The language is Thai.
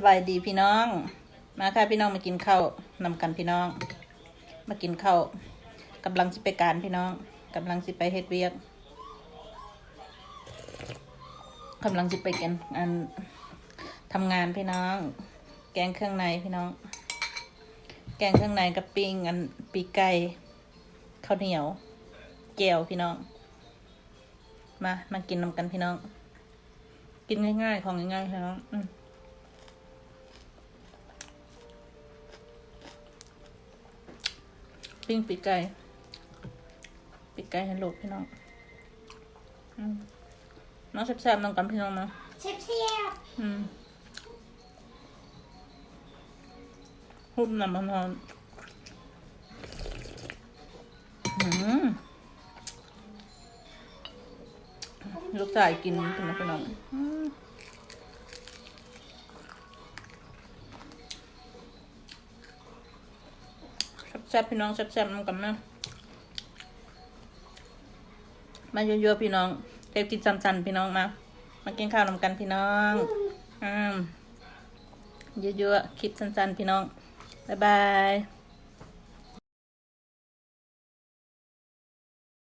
สบายดีพี่น้อง มาค่ะพี่น้องมากินข้าวนำกันพี่น้อง มากินข้าวกำลังสิไปการพี่น้องกำลังสิไปเฮ็ดเวียกกำลังสิไปกันอันทำงานพี่น้อง แกงเครื่องในพี่น้อง แกงเครื่องในกับปิ้งอันปีไก่ข้าวเหนียวแก้วพี่น้อง มามากินนำกันพี่น้อง กินง่ายๆของง่ายๆพี่น้อง ปิ้งปีกไก่ปีกไก่ให้ลูกพี่น้องอืมน้องแซ่บๆน้องกันพี่น้องนะเชฟเชียบอืมหุ่มน้ำมันหอมอืมลูกชายกินพี่น้อง แซ่บๆพี่น้องแซ่บๆน้องกันนะมาเยอะๆพี่น้องเทปกินจันๆพี่น้องมา มากินข้าวนำกันพี่น้องอืมเยอะๆคลิปสั้นๆพี่น้องบ๊ายบาย